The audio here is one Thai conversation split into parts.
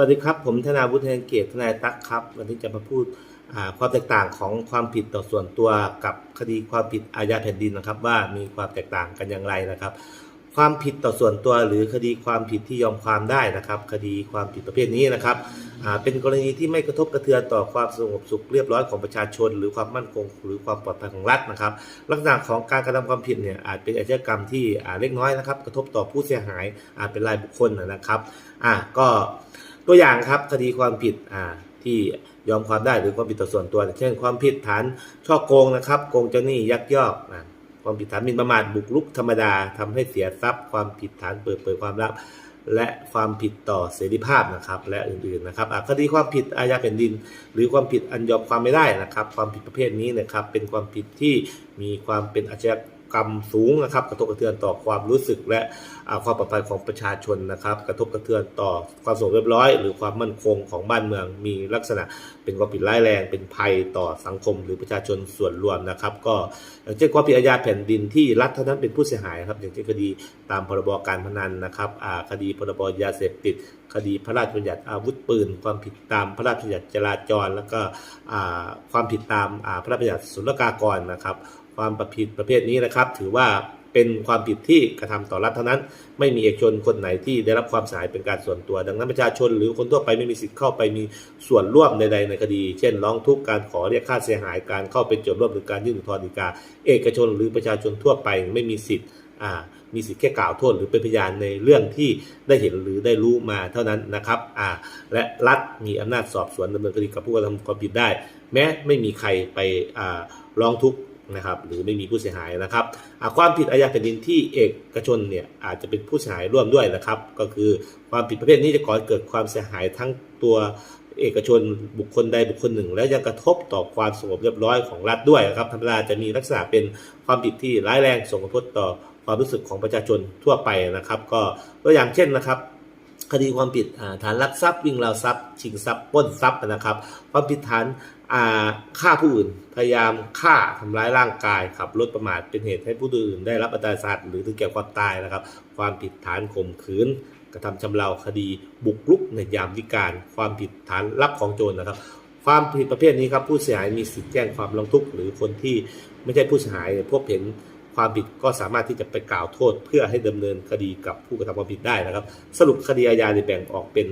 วัสดีครับ ผมธนาวุฒิแห่งเกียรติทนายตั๊กครับ วันนี้จะมาพูดความแตกต่างของความผิดต่อส่วนตัวกับคดีความผิดอาญาแผ่นดินนะครับ ว่ามีความแตกต่างกันอย่างไรนะครับ ความผิดต่อส่วนตัวหรือคดีความผิดที่ยอมความได้นะครับ คดีความผิดประเภทนี้นะครับเป็นกรณีที่ไม่กระทบกระเทือนต่อความสงบสุขเรียบร้อยของประชาชน หรือความมั่นคง หรือความปลอดภัยของรัฐนะครับ ลักษณะของการกระทำความผิดเนี่ยอาจเป็นอาชญากรรมที่เล็กน้อยนะครับ กระทบต่อผู้เสียหายอาจเป็นรายบุคคลนะครับอ่าก็ ตัวอย่างครับคดีความผิดอ่าที่ยอมความได้หรือความผิดต่อส่วนตัว เช่น ความผิดฐานช่อโกงนะครับโกงเจ้าหนี้ยักยอกอ่าความผิดฐานมินประมาทบุกรุกธรรมดาทำให้เสียทรัพย์ ความผิดฐานเปิดเผยความลับ และความผิดต่อเสรีภาพนะครับ และอื่นๆนะครับคดีความผิดอาญาแผ่นดิน หรือความผิดอันยอมความไม่ได้นะครับ ความผิดประเภทนี้นะครับ เป็นความผิดที่มีความเป็นอาชญากรรม สูงนะครับ กระทบกระเทือนต่อความรู้สึกและความปลอดภัยของประชาชนนะครับ กระทบกระเทือนต่อความสงบเรียบร้อย หรือความมั่นคงของบ้านเมือง มีลักษณะเป็นความผิดร้ายแรง เป็นภัยต่อสังคม หรือประชาชนส่วนรวมนะครับ ก็อย่างเช่นความผิดอาญาแผ่นดินที่รัฐเท่านั้นเป็นผู้เสียหายครับอย่างเช่นคดีตามพรบการพนันนะครับคดีพรบยาเสพติด คดีพระราชบัญญัติอาวุธปืน ความผิดตามพระราชบัญญัติจราจร แล้วก็ความผิดตามพระราชบัญญัติศุลกากรนะครับ ความประผิดประเภทนี้นะครับ ถือว่าเป็นความผิดที่กระทำต่อรัฐเท่านั้น ไม่มีเอกชนคนไหนที่ได้รับความเสียหายเป็นการส่วนตัว ดังนั้นประชาชนหรือคนทั่วไปไม่มีสิทธิ์เข้าไปมีส่วนร่วมใดๆในคดี เช่น ร้องทุกข์การขอเรียกค่าเสียหายการเข้าเป็นโจทย์ร่วมหรือการยื่นอุทธรณ์ฎีกา เอกชนหรือประชาชนทั่วไปไม่มีสิทธิ์อ่ามีสิทธิ์แค่กล่าวโทษหรือเป็นพยานในเรื่องที่ได้เห็นหรือได้รู้มาเท่านั้นนะครับอ่าและรัฐมีอำนาจสอบสวนดำเนินคดีกับผู้กระทำความผิดได้ แม้ไม่มีใครไปอ่าร้องทุกข์ นะครับหรือไม่มีผู้เสียหายนะครับความผิดอาญาแผ่นดินที่เอกชนเนี่ยอาจจะเป็นผู้เสียหายร่วมด้วยนะครับ ก็คือความผิดประเภทนี้จะก่อให้เกิดความเสียหายทั้งตัวเอกชนบุคคลใดบุคคลหนึ่ง และยังกระทบต่อความสงบเรียบร้อยของรัฐด้วยนะครับธรรมดาจะมีลักษณะเป็นความผิดที่ร้ายแรงส่งผลต่อความรู้สึกของประชาชนทั่วไปนะครับ ก็ตัวอย่างเช่นนะครับ คดีความผิดฐานลักทรัพย์วิ่งราวทรัพย์ ชิงทรัพย์ปล้นทรัพย์นะครับ ความผิดฐานฆ่าผู้อื่น พยายามฆ่าทำร้ายร่างกายขับรถประมาทเป็นเหตุให้ผู้อื่น ได้รับอันตรายสาหัสหรือถึงแก่ความตายนะครับ ความผิดฐานข่มขืน กระทำชำเราคดีบุกรุกในยามวิการ ความผิดฐานรับของโจรนะครับความผิดประเภทนี้ครับผู้เสียหายมีสิทธิ์แจ้งความร้องทุกข์หรือคนที่ไม่ใช่ผู้เสียหายพบเห็น ความผิดก็สามารถที่จะไปกล่าวโทษ เพื่อให้ดำเนินคดีกับผู้กระทำความผิดได้นะครับ สรุปคดีอาญาเนี่ยแบ่งออกเป็น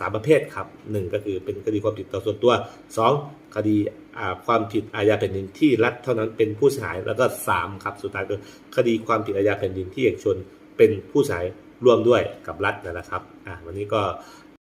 สามประเภทครับหนึ่งก็คือเป็นคดีความผิดต่อส่วนตัวสองคดีความผิดอาญาแผ่นดินที่รัฐเท่านั้นเป็นผู้เสียหายแล้วก็สามครับ สุดท้ายคือคดีความผิดอาญาแผ่นดินที่เอกชนเป็นผู้เสียหายร่วมด้วยกับรัฐนะครับวันนี้ก็